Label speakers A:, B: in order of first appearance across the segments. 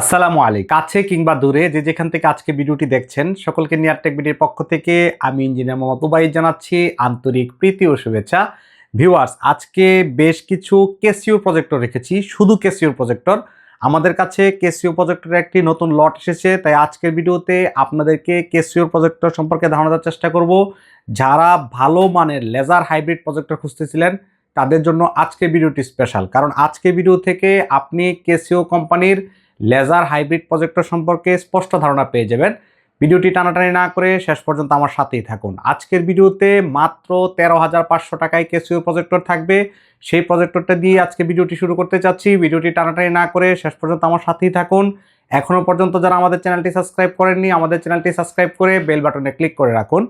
A: আসসালামু আলাইকুম। কাছে কিংবা দূরে যে যেখান থেকে আজকে ভিডিওটি দেখছেন, সকলকে নিয়ার টেক ভিডিওর পক্ষ থেকে আমি ইঞ্জিনিয়ার মোহাম্মদ উবাই জানাচ্ছি। আন্তরিক প্রীতি ও শুভেচ্ছা। ভিউয়ার্স, আজকে বেশ কিছু কেসিও প্রজেক্টর রেখেছি। শুধু কেসিও প্রজেক্টর। আমাদের কাছে কেসিও প্রজেক্টরের একটি নতুন লট এসেছে। তাই আজকের ভিডিওতে আপনাদেরকে কেসিও প্রজেক্টর সম্পর্কে ধারণা দেওয়ার চেষ্টা করব। যারা ভালো মানের লেজার হাইব্রিড প্রজেক্টর খুঁজতেছিলেন, তাদের জন্য আজকের ভিডিওটি স্পেশাল। কারণ আজকে ভিডিও থেকে আপনি কেসিও কোম্পানির লেজার হাইব্রিড প্রজেক্টর সম্পর্কে স্পষ্ট ধারণা পেয়ে যাবেন। ভিডিওটি টানাটানি না করে শেষ পর্যন্ত আমার সাথেই থাকুন। আজকের ভিডিওতে মাত্র তেরো হাজার পাঁচশো টাকায় কেসিও প্রজেক্টর থাকবে। সেই প্রজেক্টরটা দিয়ে আজকে ভিডিওটি শুরু করতে চাচ্ছি। ভিডিওটি টানাটানি না করে শেষ পর্যন্ত আমার সাথেই থাকুন। এখনও পর্যন্ত যারা আমাদের চ্যানেলটি সাবস্ক্রাইব করেননি, আমাদের চ্যানেলটি সাবস্ক্রাইব করে বেল বাটনে ক্লিক করে রাখুন।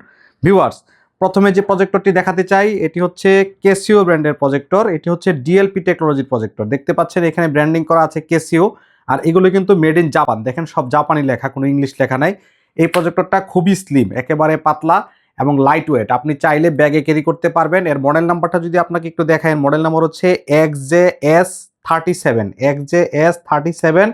A: ভিউয়ার্স, প্রথমে যে প্রজেক্টরটি দেখাতে চাই, এটি হচ্ছে কেসিও ব্র্যান্ডের প্রজেক্টর। এটি হচ্ছে ডিএলপি টেকনোলজির প্রজেক্টর। দেখতে পাচ্ছেন এখানে ব্র্যান্ডিং করা আছে কেসিও আর এগুলো কিন্তু মেড ইন জাপান দেখেন, সব জাপানি লেখা, কোনো ইংলিশ লেখা নাই। এই প্রজেক্টরটা খুবই স্লিম একেবারে পাতলা এবং লাইট ওয়েট আপনি চাইলে ব্যাগে ক্যারি করতে পারবেন। এর মডেল নাম্বারটা যদি আপনাকে একটু দেখায় মডেল নাম্বার হচ্ছে X J S thirty seven X J S thirty seven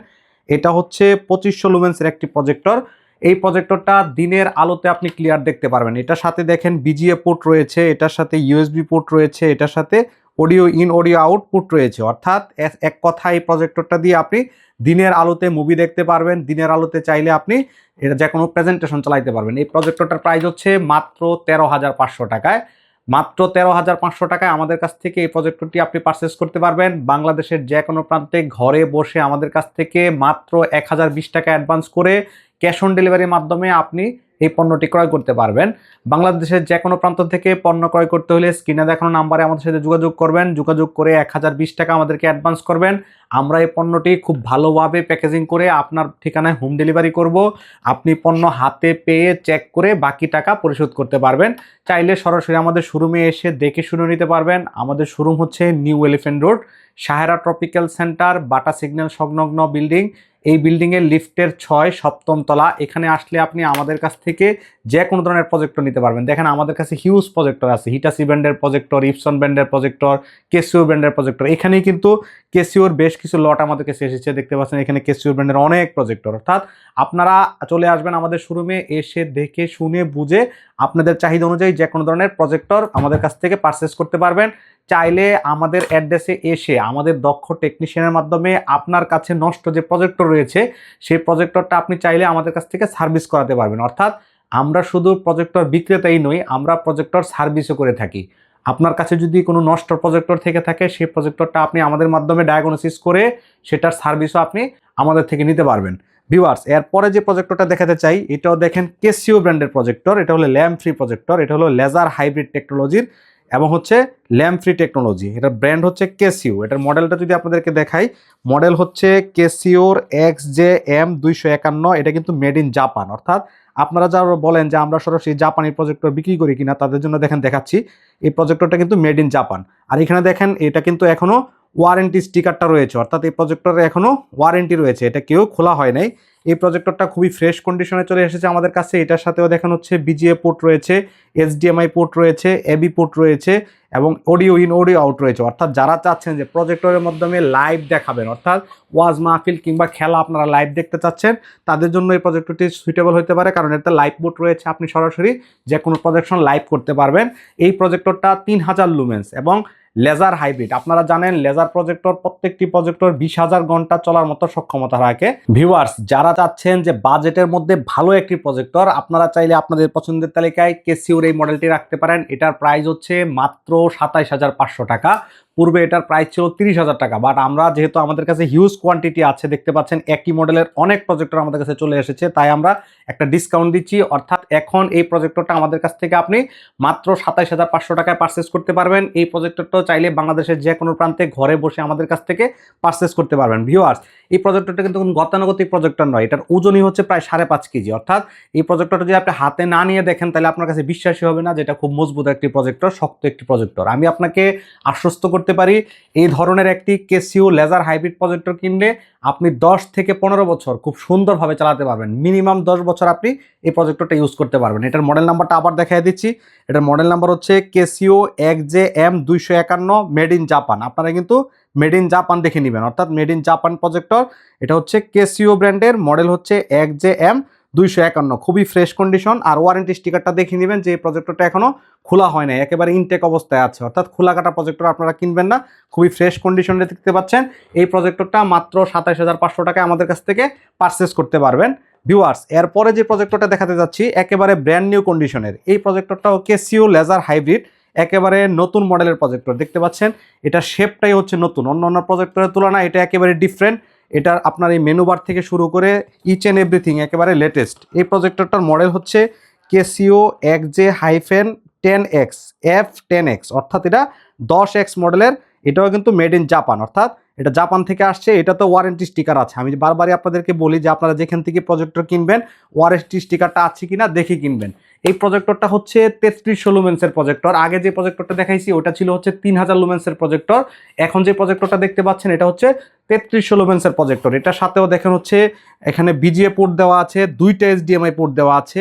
A: এটা হচ্ছে পঁচিশশো লুমেন্সের একটি প্রজেক্টর এই প্রজেক্টরটা দিনের আলোতে আপনি ক্লিয়ার দেখতে পারবেন। এটার সাথে দেখেন বিজিএ পোর্ট রয়েছে, এটার সাথে ইউএসবি পোর্ট রয়েছে, এটার সাথে অডিও ইন অডিও আউটপুট রয়েছে। অর্থাৎ এক- কথায় প্রজেক্টরটা দিয়ে আপনি দিনের আলোতে মুভি দেখতে পারবেন, দিনের আলোতে চাইলে আপনি এটা যে কোনো প্রেজেন্টেশন চালাইতে পারবেন। এই প্রজেক্টরটার প্রাইস হচ্ছে মাত্র তেরো হাজার পাঁচশো টাকায়। মাত্র তেরো হাজার পাঁচশো টাকায় আমাদের কাছ থেকে এই প্রজেক্টরটি আপনি পারচেস করতে পারবেন। বাংলাদেশের যে কোনো প্রান্তে ঘরে বসে আমাদের কাছ থেকে মাত্র এক হাজার বিশ টাকা অ্যাডভান্স করে ক্যাশ অন ডেলিভারির মাধ্যমে আপনি এই পণ্যটি ক্রয় করতে পারবেন। বাংলাদেশের যে কোনো প্রান্ত থেকে পণ্য ক্রয় করতে হলে স্ক্রিনে দেখানো নাম্বারে আমাদের সাথে যোগাযোগ করবেন। যোগাযোগ করে এক হাজার বিশ টাকা আমাদেরকে অ্যাডভান্স করবেন। আমরা এই পণ্যটি খুব ভালোভাবে প্যাকেজিং করে আপনার ঠিকানায় হোম ডেলিভারি করব। আপনি পণ্য হাতে পেয়ে চেক করে বাকি টাকা পরিশোধ করতে পারবেন। চাইলে সরাসরি আমাদের শোরুমে এসে দেখে শুনে নিতে পারবেন। আমাদের শোরুম হচ্ছে new Elephant road Sahera tropical centre Bata signal সংলগ্ন বিল্ডিং এই বিল্ডিংয়ের লিফটের ছয় সপ্তম তলা। এখানে আসলে আপনি আমাদের কাছ থেকে যে কোনো ধরনের প্রজেক্টর নিতে পারবেন। দেখেন আমাদের কাছে হিউজ প্রজেক্টর আছে। হিটাসি ব্র্যান্ডের প্রজেক্টর ইপসন ব্র্যান্ডের প্রজেক্টর কেসিও ব্র্যান্ডের প্রজেক্টর এখানেই কিন্তু কেসিওর বেশ কিছু লট আমাদের কাছে এসেছে। দেখতে পাচ্ছেন এখানে কেসিও ব্র্যান্ডের অনেক প্রজেক্টর অর্থাৎ আপনারা চলে আসবেন আমাদের শোরুমে এসে দেখে, শুনে, বুঝে আপনাদের চাহিদা অনুযায়ী যে কোনো ধরনের প্রজেক্টর আমাদের কাছ থেকে পারচেস করতে পারবেন। চাইলে আমাদের অ্যাড্রেসে এসে আমাদের দক্ষ টেকনিশিয়ানের মাধ্যমে আপনার কাছে নষ্ট যে প্রজেক্টর রয়েছে, সেই প্রজেক্টরটা আপনি চাইলে আমাদের কাছ থেকে সার্ভিস করাতে পারবেন। অর্থাৎ আমরা শুধু প্রজেক্টর বিক্রেতাই নই, আমরা প্রজেক্টর সার্ভিসও করে থাকি। আপনার কাছে যদি কোনো নষ্ট প্রজেক্টর থেকে থাকে, সেই প্রজেক্টরটা আপনি আমাদের মাধ্যমে ডায়াগনোসিস করে সেটার সার্ভিসও আপনি আমাদের থেকে নিতে পারবেন। ভিউয়ার্স এরপরে যে প্রজেক্টরটা দেখাতে চাই, এটাও দেখেন কেসিও ব্র্যান্ডের প্রজেক্টর এটা হলো ল্যাম্প ফ্রি প্রজেক্টর এটা হলো লেজার হাইব্রিড টেকনোলজির এবং হচ্ছে ল্যাম্প ফ্রি টেকনোলজি। এটার ব্র্যান্ড হচ্ছে কেসিও এটার মডেলটা যদি আপনাদেরকে দেখাই, মডেল হচ্ছে কেসিওর এক্স জে এম দুইশো একান্ন। এটা কিন্তু মেড ইন জাপান অর্থাৎ আপনারা যারা বলেন যে আমরা সরাসরি জাপানি প্রজেক্টর বিক্রি করি কিনা, তাদের জন্য দেখেন, দেখাচ্ছি। এই প্রজেক্টরটা কিন্তু মেড ইন জাপান আর এখানে দেখেন, এটা কিন্তু এখনও ওয়ারেন্টি স্টিকারটা রয়েছে। অর্থাৎ এই প্রজেক্টরে এখনও ওয়ারেন্টি রয়েছে। এটা কেউ খোলা হয় নাই। এই প্রজেক্টরটা খুবই ফ্রেশ কন্ডিশনে চলে এসেছে আমাদের কাছে। এটার সাথেও দেখানো হচ্ছে বিজিএ পোর্ট রয়েছে এইচডিএমআই পোর্ট রয়েছে এবি পোর্ট রয়েছে এবং অডিও ইন অডিও আউট রয়েছে। অর্থাৎ যারা চাচ্ছেন যে প্রজেক্টরের মাধ্যমে লাইভ দেখাবেন, অর্থাৎ ওয়াজ মাহফিল কিংবা খেলা আপনারা লাইভ দেখতে চাচ্ছেন, তাদের জন্য এই প্রজেক্টরটি সুইটেবল হতে পারে। কারণ এতে লাইভ বোর্ড রয়েছে আপনি সরাসরি যে কোনো প্রজেকশন লাইভ করতে পারবেন। এই প্রজেক্টরটা তিন হাজার লুমেন্স এবং লেজার হাইব্রিড। আপনারা জানেন, লেজার প্রজেক্টর প্রত্যেকটি প্রজেক্টর বিশ হাজার ঘণ্টা চলার মতো সক্ষমতা রাখে ভিউয়ার্স যারা চাচ্ছেন যে বাজেটের মধ্যে ভালো একটি প্রজেক্টর, আপনারা চাইলে আপনাদের পছন্দের তালিকায় কেসিউর এই মডেলটি রাখতে পারেন। এটার প্রাইস হচ্ছে মাত্র সাতাইশ হাজার পাঁচশো টাকা। পূর্বে এটার প্রাইস ছিল তিরিশ হাজার টাকা বাট আমরা যেহেতু আমাদের কাছে হিউজ কোয়ান্টিটি আছে, দেখতে পাচ্ছেন একই মডেলের অনেক প্রজেক্টর আমাদের কাছে চলে এসেছে, তাই আমরা একটা ডিসকাউন্ট দিচ্ছি, অর্থাৎ এখন এই প্রজেক্টরটা আমাদের কাছ থেকে আপনি মাত্র সাতাইশ হাজার পাঁচশো টাকায় পারচেস করতে পারবেন। এই প্রজেক্টরটাও চাইলে বাংলাদেশের যে কোনো প্রান্তে ঘরে বসে আমাদের কাছ থেকে পারচেস করতে পারবেন। ভিউয়ার্স এই প্রজেক্টরটা কিন্তু কোনো গতানুগতিক প্রজেক্টর নয়, এটার ওজনই হচ্ছে প্রায় সাড়ে পাঁচ কেজি, অর্থাৎ এই প্রজেক্টরটা যদি আপনি হাতে না নিয়ে দেখেন, তাহলে আপনার কাছে বিশ্বাসই হবে না যেটা খুব মজবুত একটি প্রজেক্টর শক্ত একটি প্রজেক্টর আমি আপনাকে আশ্বস্ত করতে পারি। এই ধরনের একটি কেসিও লেজার হাইব্রিড প্রজেক্টর কিনলে আপনি দশ থেকে পনেরো বছর খুব সুন্দরভাবে চালাতে পারবেন। মিনিমাম দশ বছর আপনি এই প্রজেক্টরটা ইউজ করতে পারবেন। এটার মডেল নাম্বারটা আবার দেখাই দিচ্ছি। এটার মডেল নাম্বার হচ্ছে কেসিও এক জে এম দুইশো একান্ন মেড ইন জাপান আপনারা কিন্তু মেড ইন জাপান দেখে নেবেন। অর্থাৎ মেড ইন জাপান প্রজেক্টর এটা হচ্ছে কেসিও ব্র্যান্ডের মডেল হচ্ছে এক জে এম দুইশো একান্ন, খুবই ফ্রেশ কন্ডিশন আর ওয়ারেন্টি স্টিকারটা দেখে নেবেন যে প্রজেক্টরটা এখনও খোলা হয় নাই, একেবারে ইনটেক অবস্থায় আছে। অর্থাৎ খোলা কাটা প্রজেক্টর আপনারা কিনবেন না, খুবই ফ্রেশ কন্ডিশনে দেখতে পাচ্ছেন। এই প্রজেক্টরটা মাত্র সাতাশ হাজার পাঁচশো টাকায় আমাদের কাছ থেকে পারচেস করতে পারবেন। ভিউয়ার্স এরপরে যে প্রজেক্টরটা দেখাতে যাচ্ছি, একেবারে ব্র্যান্ড নিউ কন্ডিশনের এই প্রজেক্টরটাও কেসিও লেজার হাইব্রিড একেবারে নতুন মডেলের প্রজেক্টর দেখতে পাচ্ছেন, এটা শেপটাই হচ্ছে নতুন। অন্য অন্য প্রজেক্টরের তুলনায় এটা একেবারে ডিফারেন্ট এটার আপনার এই মেনু বার থেকে শুরু করে ইচ অ্যান্ড এভরিথিং একেবারে লেটেস্ট এই প্রজেক্টরটার মডেল হচ্ছে Casio X J hyphen ten X F ten X অর্থাৎ এটা দশ এক্স মডেলের এটাও কিন্তু মেড ইন জাপান অর্থাৎ এটা জাপান থেকে আসছে, এটা তো ওয়ারেন্টি স্টিকার আছে। আমি বারবারই আপনাদেরকে বলি যে আপনারা যেখান থেকে প্রজেক্টর কিনবেন ওয়ারেন্টি স্টিকারটা আছে কিনা দেখে কিনবেন। এই প্রজেক্টরটা হচ্ছে তেত্রিশশো লুমেন্সের প্রজেক্টর আগে যে প্রজেক্টরটা দেখাইছি, ওটা ছিল হচ্ছে তিন হাজার লুমেন্সের প্রজেক্টর এখন যে প্রজেক্টরটা দেখতে পাচ্ছেন, এটা হচ্ছে তেত্রিশশো লুমেন্সের প্রজেক্টর এটার সাথেও দেখেন হচ্ছে, এখানে বিজিএ পোর্ট দেওয়া আছে, দুইটা এইচডিএমআই পোর্ট দেওয়া আছে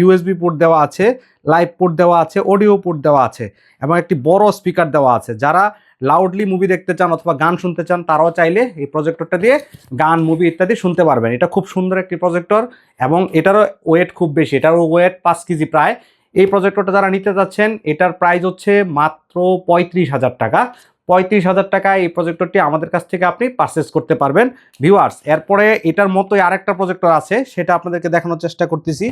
A: ইউএসবি পোর্ট দেওয়া আছে লাইভ পোর্ট দেওয়া আছে অডিও পোর্ট দেওয়া আছে, এবং একটি বড় স্পিকার দেওয়া আছে। যারা লাউডলি মুভি দেখতে চান অথবা গান শুনতে চান, তারাও চাইলে এই প্রজেক্টরটা দিয়ে গান মুভি ইত্যাদি শুনতে পারবেন। এটা খুব সুন্দর একটি প্রজেক্টর এবং এটারও ওয়েট খুব বেশি। এটারও ওয়েট পাঁচ কেজি প্রায়। এই প্রজেক্টরটা যারা নিতে যাচ্ছেন, এটার প্রাইস হচ্ছে মাত্র পঁয়ত্রিশ হাজার টাকা। পঁয়ত্রিশ হাজার টাকায় এই প্রজেক্টরটি আমাদের কাছ থেকে আপনি পারচেস করতে পারবেন। ভিউয়ার্স এরপরে এটার মতোই আরেকটা প্রজেক্টর আছে, সেটা আপনাদেরকে দেখানোর চেষ্টা করতেছি।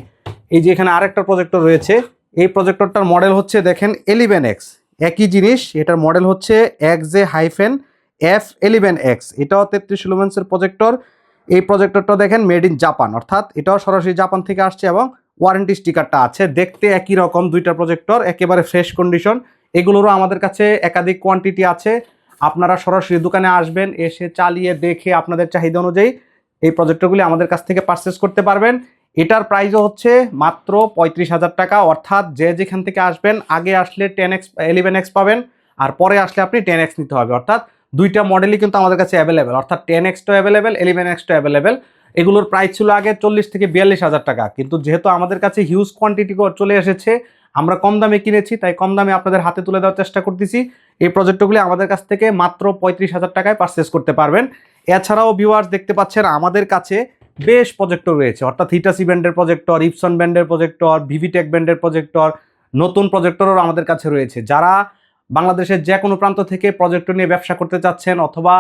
A: এই যে এখানে আরেকটা প্রজেক্টর রয়েছে, এই প্রজেক্টরটার মডেল হচ্ছে দেখেন এলিভেন এক্স একই জিনিস, এটার মডেল হচ্ছে X J hyphen F eleven X. এটাও তেত্রিশ লুমেন্সের প্রজেক্টর এই প্রজেক্টরটা দেখেন মেড ইন জাপান অর্থাৎ এটাও সরাসরি জাপান থেকে আসছে এবং ওয়ারেন্টি স্টিকারটা আছে। দেখতে একই রকম দুইটা প্রজেক্টর একেবারে ফ্রেশ কন্ডিশন এগুলোরও আমাদের কাছে একাধিক কোয়ান্টিটি আছে। আপনারা সরাসরি দোকানে আসবেন, এসে চালিয়ে দেখে আপনাদের চাহিদা অনুযায়ী এই প্রজেক্টরগুলি আমাদের কাছ থেকে পারচেস করতে পারবেন। এটার প্রাইসও হচ্ছে মাত্র পঁয়ত্রিশ হাজার টাকা। অর্থাৎ যে যেখান থেকে আসবেন, আগে আসলে টেন এক্স ইলেভেন এক্স পাবেন, আর পরে আসলে আপনি টেন এক্স নিতে হবে। অর্থাৎ দুইটা মডেলই কিন্তু আমাদের কাছে অ্যাভেলেবেল অর্থাৎ টেন এক্সটাও অ্যাভেলেবেল ইলেভেন এক্সটাও অ্যাভেলেবেল এগুলোর প্রাইস ছিল আগে চল্লিশ থেকে বিয়াল্লিশ হাজার টাকা। কিন্তু যেহেতু আমাদের কাছে হিউজ কোয়ান্টিটি চলে এসেছে, আমরা কম দামে কিনেছি, তাই কম দামে আপনাদের হাতে তুলে দেওয়ার চেষ্টা করতেছি। এই প্রজেক্টগুলি আমাদের কাছ থেকে মাত্র পঁয়ত্রিশ হাজার টাকায় পারচেস করতে পারবেন। এছাড়াও ভিউয়ার্স দেখতে পাচ্ছেন আমাদের কাছে বেশ প্রজেক্টর রয়েছে। অর্থাৎ হিটাসি ব্যান্ডের প্রজেক্টর ইপসন ব্যান্ডের প্রজেক্টর ভিভিটেক ব্যান্ডের প্রজেক্টর নতুন প্রজেক্টরও আমাদের কাছে রয়েছে। যারা বাংলাদেশের যে কোনো প্রান্ত থেকে প্রজেক্টর নিয়ে ব্যবসা করতে চাচ্ছেন অথবা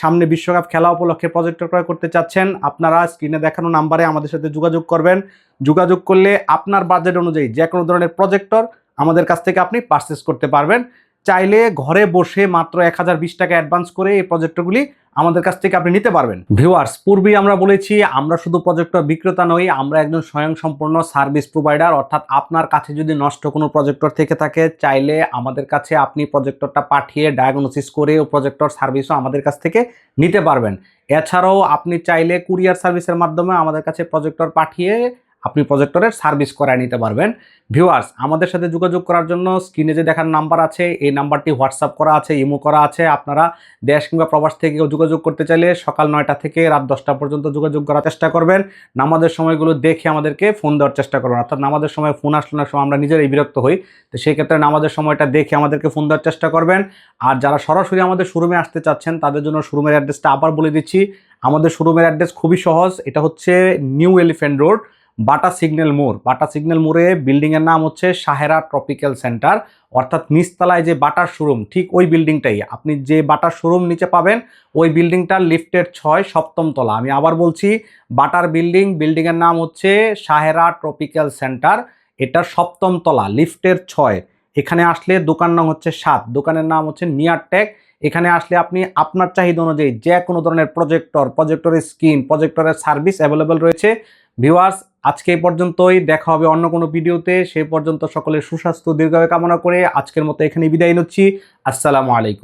A: সামনে বিশ্বকাপ খেলা উপলক্ষে প্রজেক্টর ক্রয় করতে চাচ্ছেন, আপনারা স্ক্রিনে দেখানো নাম্বারে আমাদের সাথে যোগাযোগ করবেন। যোগাযোগ করলে আপনার বাজেট অনুযায়ী যে কোনো ধরনের প্রজেক্টর আমাদের কাছ থেকে আপনি পারচেস করতে পারবেন। চাইলে ঘরে বসে মাত্র এক হাজার বিশ টাকা অ্যাডভান্স করে এই প্রজেক্টরগুলি আমাদের কাছ থেকে আপনি নিতে পারবেন। ভিউয়ার্স পূর্বেই আমরা বলেছি, আমরা শুধু প্রজেক্টর বিক্রেতা নই, আমরা একজন স্বয়ংসম্পূর্ণ সার্ভিস প্রোভাইডার অর্থাৎ আপনার কাছে যদি নষ্ট কোনো প্রজেক্টর থেকে থাকে, চাইলে আমাদের কাছে আপনি প্রজেক্টরটা পাঠিয়ে ডায়াগনোসিস করে ও প্রজেক্টর সার্ভিসও আমাদের কাছ থেকে নিতে পারবেন। এছাড়াও আপনি চাইলে কুরিয়ার সার্ভিসের মাধ্যমে আমাদের কাছে প্রজেক্টর পাঠিয়ে আপনি প্রজেক্টরের সার্ভিস করায় নিতে পারবেন। ভিউয়ার্স আমাদের সাথে যোগাযোগ করার জন্য স্ক্রিনে যে দেখার নাম্বার আছে, এই নাম্বারটি হোয়াটসঅ্যাপ করা আছে ইমো করা আছে। আপনারা দেশ কিংবা প্রবাস থেকে যোগাযোগ করতে চাইলে সকাল নয়টা থেকে রাত দশটা পর্যন্ত যোগাযোগ করার চেষ্টা করবেন। নামাজের সময়গুলো দেখে আমাদেরকে ফোন দেওয়ার চেষ্টা করবেন। অর্থাৎ নামাজের সময় ফোন আসলে না, সময় আমরা নিজেরাই বিরক্ত হই। তো সেই ক্ষেত্রে নামাজের সময়টা দেখে আমাদেরকে ফোন দেওয়ার চেষ্টা করবেন। আর যারা সরাসরি আমাদের শোরুমে আসতে চাচ্ছেন, তাদের জন্য শোরুমের অ্যাড্রেসটা আবার বলে দিচ্ছি। আমাদের শোরুমের অ্যাড্রেস খুবই সহজ। এটা হচ্ছে New Elephant Road Bata signal মোড়। বাটা সিগন্যাল মোড়ে বিল্ডিংয়ের নাম হচ্ছে সাহেরা ট্রপিক্যাল সেন্টার অর্থাৎ নিচতলায় যে বাটার শোরুম ঠিক ওই বিল্ডিংটাই আপনি যে বাটার শোরুম নিচে পাবেন, ওই বিল্ডিংটার লিফটের ছয় সপ্তম তলা। আমি আবার বলছি, বাটার বিল্ডিং বিল্ডিংয়ের নাম হচ্ছে সাহেরা ট্রপিক্যাল সেন্টার এটা সপ্তম তলা লিফটের ছয়। এখানে আসলে দোকান নাম হচ্ছে সাত। দোকানের নাম হচ্ছে নিয়ারটেক। এখানে আসলে আপনি আপনার চাহিদা অনুযায়ী যে কোনো ধরনের প্রজেক্টর প্রজেক্টরের স্ক্রিন প্রজেক্টরের সার্ভিস অ্যাভেলেবেল রয়েছে। ভিউয়ার্স আজকে এই পর্যন্তই। দেখা হবে অন্য কোনো ভিডিওতে। সেই পর্যন্ত সকলের সুস্বাস্থ্য দীর্ঘভাবে কামনা করে আজকের মতো এখানে বিদায় নিচ্ছি। আসসালামু আলাইকুম।